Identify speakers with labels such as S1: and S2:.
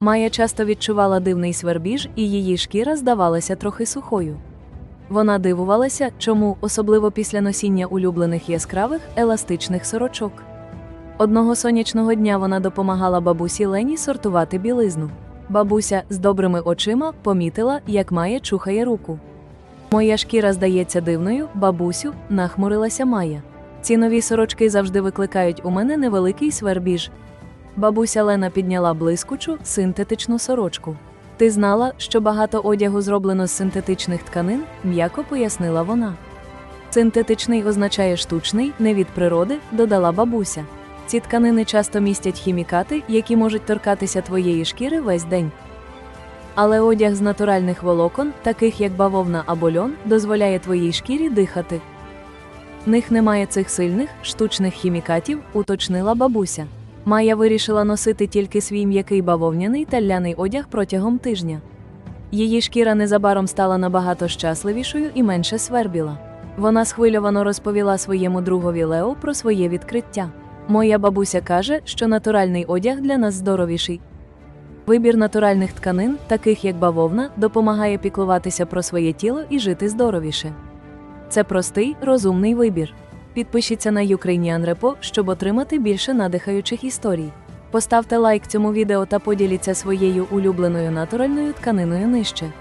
S1: Майя часто відчувала дивний свербіж, і її шкіра здавалася трохи сухою. Вона дивувалася, чому, особливо після носіння улюблених яскравих, еластичних сорочок. Одного сонячного дня вона допомагала бабусі Лені сортувати білизну. Бабуся з добрими очима помітила, як Майя чухає руку. Моя шкіра здається дивною, бабусю, нахмурилася Майя. Ці нові сорочки завжди викликають у мене невеликий свербіж. Бабуся Лена підняла блискучу, синтетичну сорочку. Ти знала, що багато одягу зроблено з синтетичних тканин, м'яко пояснила вона. Синтетичний означає штучний, не від природи, додала бабуся. Ці тканини часто містять хімікати, які можуть торкатися твоєї шкіри весь день. Але одяг з натуральних волокон, таких як бавовна або льон, дозволяє твоїй шкірі дихати. В них немає цих сильних, штучних хімікатів, уточнила бабуся. Майя вирішила носити тільки свій м'який бавовняний та ляний одяг протягом тижня. Її шкіра незабаром стала набагато щасливішою і менше свербіла. Вона схвильовано розповіла своєму другові Лео про своє відкриття. Моя бабуся каже, що натуральний одяг для нас здоровіший. Вибір натуральних тканин, таких як бавовна, допомагає піклуватися про своє тіло і жити здоровіше. Це простий, розумний вибір. Підпишіться на Ukrainian Repo, щоб отримати більше надихаючих історій. Поставте лайк цьому відео та поділіться своєю улюбленою натуральною тканиною нижче.